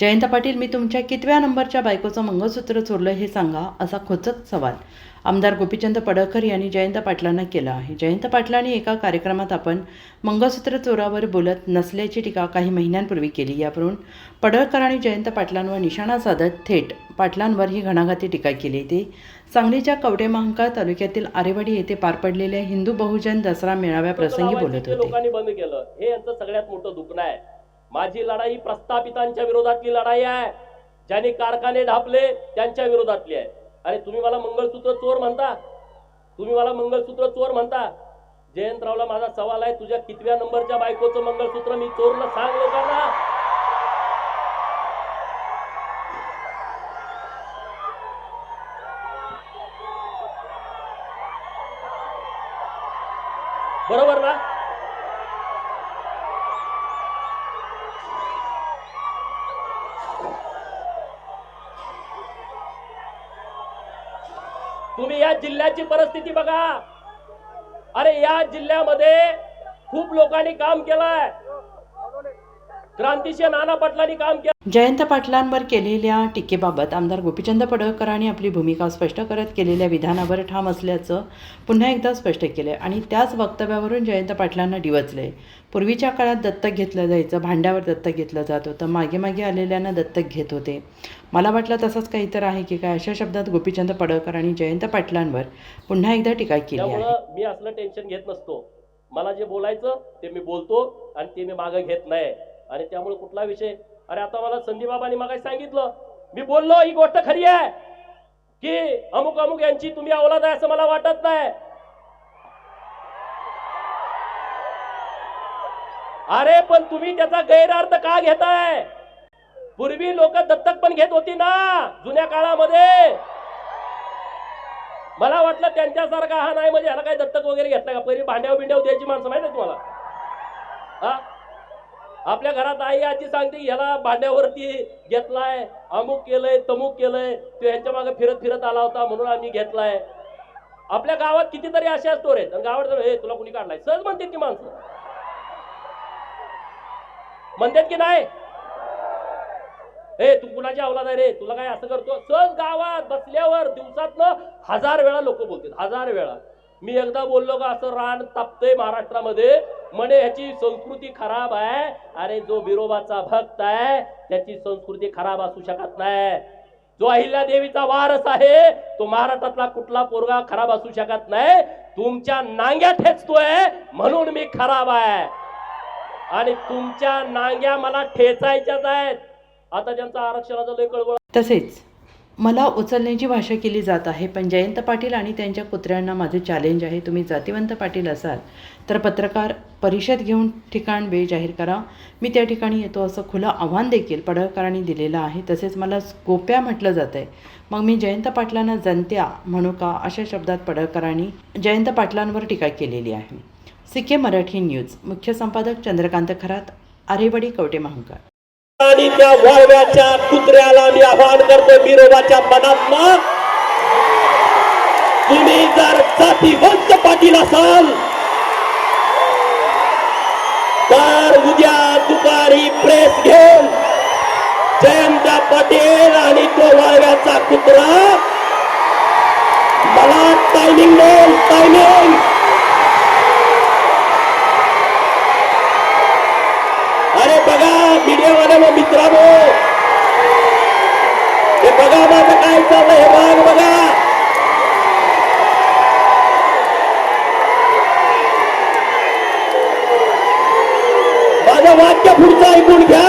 जयंत पाटील मी तुमच्या कितव्या नंबरच्या बायकोचं मंगळसूत्र चोरलं हे सांगा असा खोचक सवाल आमदार गोपीचंद पडळकर यांनी जयंत पाटलांना केला आहे. जयंत पाटलांनी एका कार्यक्रमात आपण मंगळसूत्र चोरावर बोलत नसल्याची टीका काही महिन्यांपूर्वी केली. यावरून पडळकर आणि जयंत पाटलांवर निशाणा साधत थेट पाटलांवर ही घणाघाती टीका केली. ती सांगलीच्या कवटेमहांकाळ तालुक्यातील आरेवाडी येथे पार पडलेल्या हिंदू बहुजन दसरा मेळाव्याप्रसंगी बोलत होते. लोकांनी बंद केलं. हे यांचं सगळ्यात मोठं दुखणं आहे. माझी लढाई प्रस्थापितांच्या विरोधातली लढाई आहे. ज्यांनी कारखाने ढापले त्यांच्या विरोधातली आहे. अरे तुम्ही मला मंगळसूत्र चोर म्हणता? तुम्ही मला मंगळसूत्र चोर म्हणता? जयंतरावला माझा सवाल आहे तुझ्या कितव्या नंबरच्या बायकोचं मंगळसूत्र मी चोरलं सांग लोकांना बरोबर ना? जिल्ह्याची परिस्थिती बघा. अरे या जिल्ह्यामध्ये खूप लोकांनी काम केलंय. क्रांतिशील नाना पाटलांनी काम केलं. जयंत पाटलांवर केलेल्या टीकेबाबत आमदार गोपीचंद पडळकरांनी आपली भूमिका स्पष्ट करत केलेल्या विधानावर ठाम असल्याचं पुन्हा एकदा स्पष्ट केलं आणि त्याच वक्तव्यावरून जयंत पाटलांना डिवचले पूर्वीच्या काळात दत्तक घेतलं जायचं भांड्यावर दत्तक घेतलं जात होतं मागे मागे आलेल्यांना दत्तक घेत होते. मला वाटलं तसंच काहीतरी आहे की काय अशा शब्दात गोपीचंद पडळकर आणि जयंत पाटलांवर पुन्हा एकदा टीका केली आहे. मी असलं टेन्शन घेत नसतो. मला जे बोलायचं ते मी बोलतो आणि ते मी मागं घेत नाही. अरे त्यामुळे कुठला विषय? अरे आता मला संदीपबाबांनी मागाशी सांगितलं. मी बोललो ही गोष्ट खरी आहे की अमुक अमुक यांची तुम्ही अवलाद आहे असं मला वाटत नाही. अरे पण तुम्ही त्याचा गैरअर्थ का घेताय? पूर्वी लोक दत्तक पण घेत होती ना जुन्या काळामध्ये. मला वाटलं त्यांच्यासारखा हा नाही म्हणजे ह्याला काही दत्तक वगैरे घेतला का? पहिली भांड्याव बिंड्याव द्यायची माणसं माहिती तुम्हाला. हा? आपल्या घरात आई आजी सांगते ह्याला भांड्यावरती घेतलाय अमुक केलंय तमुक केलंय तो यांच्या मागे फिरत फिरत आला होता म्हणून आम्ही घेतलाय. आपल्या गावात कितीतरी अशा स्टोर आहेत. गावात हे तुला कुणी काढलाय? सहज म्हणतात ती माणसं. म्हणतात की नाही? ए तू कुणाची अवलाद आहे रे? तुला काय असं करतो सहज गावात बसल्यावर दिवसातनं हजार वेळा लोक बोलतात. हजार वेळा. मी एकदा बोललो का असं रान तापतंय महाराष्ट्रामध्ये. म्हणे ह्याची संस्कृती खराब आहे. अरे जो बिरोबाचा भक्त आहे त्याची संस्कृती खराब असू शकत नाही. जो अहिल्या देवीचा वारस आहे तो महाराष्ट्रातला कुठला पोरगा खराब असू शकत नाही. तुमच्या नांग्या ठेचतोय म्हणून मी खराब आहे. आणि तुमच्या नांग्या मला ठेचायच्याच आहेत. आता ज्यांचा आरक्षणाचा लय कळवळ तसेच मला उचलण्याची भाषा केली जात आहे पण जयंत पाटील आणि त्यांच्या कुत्र्यांना माझे चॅलेंज आहे. तुम्ही जातिवंत पाटील असाल तर पत्रकार परिषद घेऊन ठिकाण वेळ जाहीर करा. मी त्या ठिकाणी येतो असं खुलं आव्हान देखील पडळकरांनी दिलेलं आहे. तसेच मला गोप्या म्हटलं जातं आहे. मग मी जयंत पाटलांना जनत्या म्हणू का अशा शब्दात पडळकरांनी जयंत पाटलांवर टीका केलेली आहे. सिक्के मराठी न्यूज. मुख्य संपादक चंद्रकांत खरात. आरेवाडी कवटे महांकाळ. आणि त्या वाळव्याच्या कुत्र्याला मी आव्हान करतो विरोधाच्या मनात तुम्ही जर जातीवंत पाटील असाल तर उद्या दुपारी प्रेस घेऊन जयंत पाटील आणि तो वाळव्याचा कुत्रा. मला टायमिंग देईल टायमिंग अरे बघा व मित्रांनो. हे बघा माझं काय चाललं हे भाग बघा. माझं वाक्य पुढचं ऐकून घ्या.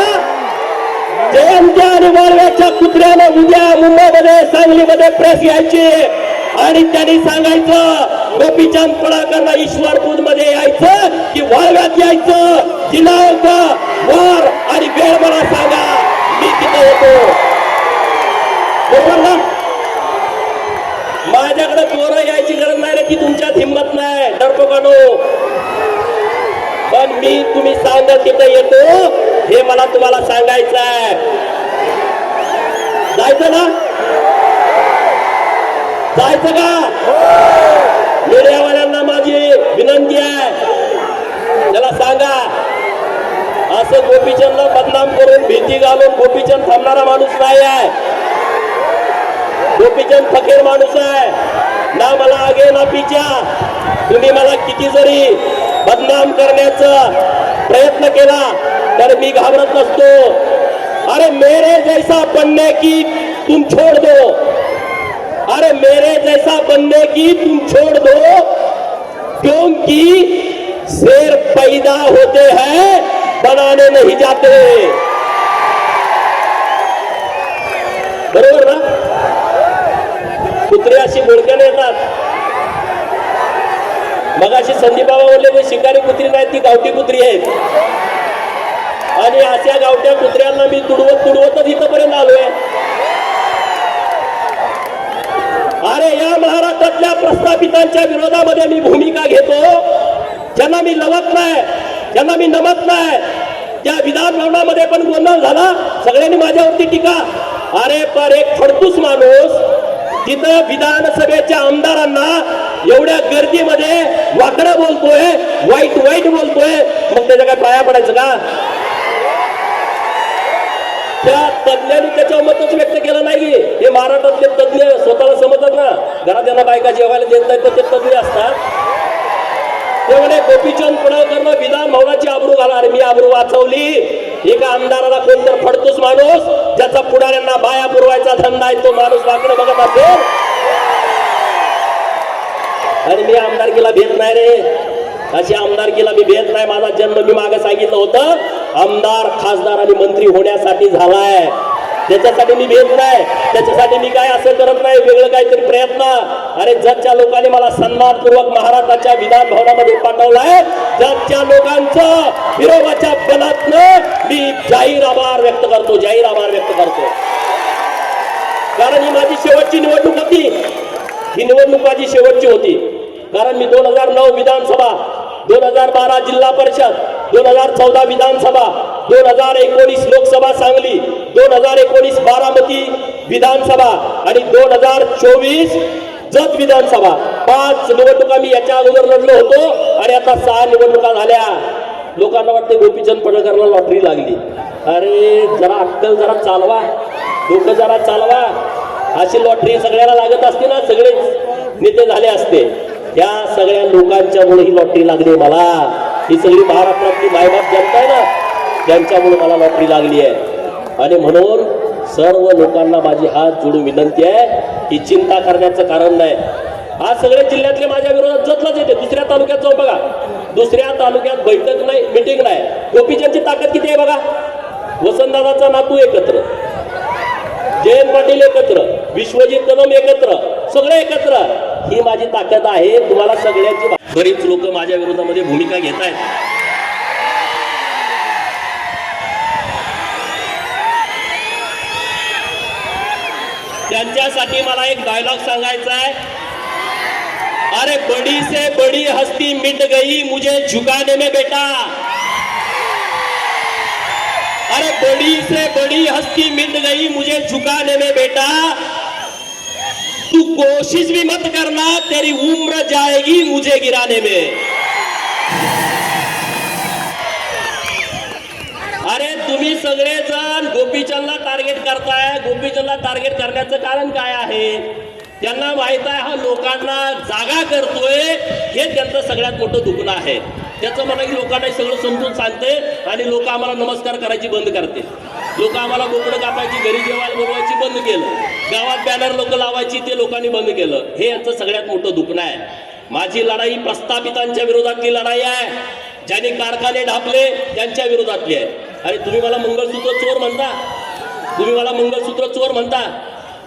जयंत्या आणि वाळव्याच्या कुत्र्यानं उद्या मुंबईमध्ये सांगलीमध्ये प्रेस घ्यायची आणि त्यांनी सांगायचं गोपीचंद पडाकरला ईश्वरपूरमध्ये यायचं की वाळव्यात यायचं. दिनांक वर आणि वेळ मला सांगा. मी तिथे येतो ना. माझ्याकडे चोर यायची गरज नाही रे ती तुमच्यात हिंमत नाही. डरतो काढो. पण मी तुम्ही सांगा तिथे येतो. हे मला तुम्हाला सांगायचं आहे. जायचं ना? जायचं का? हो. मीडियावाल्यांना माझी विनंती आहे. त्याला सांगा. बदनाम करून भीती घालून गोपीचंद थांबणारा माणूस नाही आहे. गोपीचंद फकीर माणूस आहे. ना मला आगे, ना पिच्या तुम्ही मला किती जरी बदनाम करण्याचा प्रयत्न केला, तर मी घाबरत नसतो. अरे, मेरे जैसा बनने की तुम छोड़ दो. अरे, मेरे जैसा बनने की तुम छोड़ दो, क्योंकि शेर पैदा होते हैं बनाने नहीं जाते। बरोबर ना? कुत्रे अशी बोडक्याने येतात मगाशी संदीप बाबा बोलले शिकारी कुत्री नाही ती गावठी कुत्री आहेत. आणि अशा गावठ्या कुत्र्यांना मी तुडवत तुडवतच इथपर्यंत आलोय. अरे या महाराष्ट्रातल्या प्रस्थापितांच्या विरोधामध्ये मी भूमिका घेतो ज्यांना मी लवत नाही. यांना मी नमत नाही. त्या विधानभवनामध्ये पण गोंधळ झाला. सगळ्यांनी माझ्यावरती टीका. अरे पर एक फडतूस माणूस तिथं विधानसभेच्या आमदारांना एवढ्या गर्दीमध्ये वाकडं बोलतोय वाईट वाईट बोलतोय. मग त्याच्या काय पाया पडायचं का? त्या तज्ञांनी त्याच्यावर मतच व्यक्त केलं नाही हे महाराष्ट्रातले तज्ञ स्वतःला समजतात ना. घरात यांना बायका जेवायला देत नाही तर ते तज्ञ असतात. ते म्हणे गोपीचंद पडळकरनं विधान भवनाची आबरू घाला मी आबरू वाचवली. एका आमदाराला कोणतर फडतूस माणूस ज्याचा पुढाऱ्यांना बाया पुरवायचा धंदा आहे तो माणूस वाकडे बघत असेल. आणि मी आमदारकीला भेट नाही रे. अशी आमदारकीला मी भेट नाही. माझा जन्म मी मागे सांगितलं होतं. आमदार खासदार आणि मंत्री होण्यासाठी झालाय. त्याच्यासाठी मी भेट नाही त्याच्यासाठी मी काय असं करत नाही वेगळं काहीतरी प्रयत्न. अरे जगच्या लोकांनी मला सन्मानपूर्वक महाराष्ट्राच्या विधान भवनामध्ये पाठवलाय जगच्या लोकांचं विरोधाच्या बलातनं मी जाहीर आभार व्यक्त करतो जाहीर आभार व्यक्त करतो. कारण ही माझी शेवटची निवडणूक होती. ही निवडणूक माझी शेवटची होती. कारण मी दोन हजार नऊ विधानसभा दोन हजार बारा जिल्हा परिषद दोन हजार चौदा विधानसभा दोन हजार एकोणीस लोकसभा सांगली दोन हजार एकोणीस बारामती विधानसभा आणि दोन हजार चोवीस जत विधानसभा. पाच निवडणुका मी याच्या अगोदर लढलो होतो आणि आता सहा निवडणुका झाल्या. लोकांना वाटते गोपीचंद पडळकरला लॉटरी लागली. अरे जरा अक्कल जरा चालवा. डोकं जरा चालवा. अशी लॉटरी सगळ्याला लागत असते ना सगळे नेते झाले असते. या सगळ्या लोकांच्यामुळे ही लॉटरी लागली मला. ही सगळी महाराष्ट्रातली मायबाप जनता आहे ना त्यांच्यामुळे मला नोकरी लागली आहे. आणि म्हणून सर्व लोकांना माझी हात जोडून विनंती आहे की चिंता करण्याचं कारण नाही. आज सगळे जिल्ह्यातले माझ्या विरोधात जोतलाच येते. दुसऱ्या तालुक्यात जाऊ बघा. दुसऱ्या तालुक्यात बैठक नाही मिटिंग नाही. गोपीचंदची ताकद किती आहे बघा? वसंतदादाचा नातू एकत्र. जयंत पाटील एकत्र. विश्वजित कदम एकत्र. सगळे एकत्र. ही माझी ताकद आहे. तुम्हाला सगळ्यांची बरीच लोक माझ्या विरोधामध्ये भूमिका घेत आहेत त्यांच्यासाठी मला एक डायलॉग सांगायचा अरे बड़ी से बड़ी हस्ती मिट गई, मुझे झुकाने में बेटा. अरे बड़ी से बड़ी हस्ती मिट गई, मुझे झुकाने में बेटा. तू कोशिश भी मत करना, तेरी उम्र जाएगी मुझे गिराने में. तुम्ही सगळेजण गोपीचंदला टार्गेट करताय. गोपीचंदला टार्गेट करण्याचं कारण काय आहे? त्यांना माहीत आहे हा लोकांना जागा करतोय. हे त्यांचं सगळ्यात मोठं दुखणं आहे. त्याचं म्हणा की लोकांना सगळं समजून सांगते आणि लोक आम्हाला नमस्कार करायची बंद करते. लोक आम्हाला बोकडं कापायची घरी जेवायला बोलवायची बंद केलं. गावात बॅनर लोक लावायची ते लोकांनी बंद केलं. हे यांचं सगळ्यात मोठं दुखणं आहे. माझी लढाई प्रस्थापितांच्या विरोधातली लढाई आहे. ज्यांनी कारखाने ढापले त्यांच्या विरोधातली आहे. अरे तुम्ही मला मंगळसूत्र चोर म्हणता. तुम्ही मला मंगळसूत्र चोर म्हणता.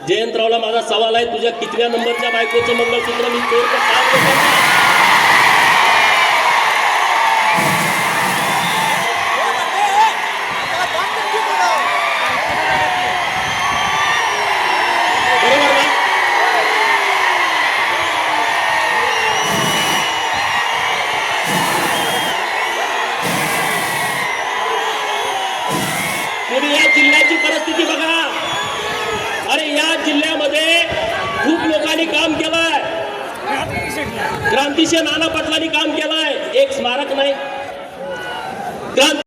जयंतरावला माझा सवाल आहे तुझ्या कितव्या नंबरच्या बायकोचं मंगळसूत्र मी चोर तर क्रांतिशय नाना पाटलांनी काम केलंय. एक स्मारक नाही. क्रांती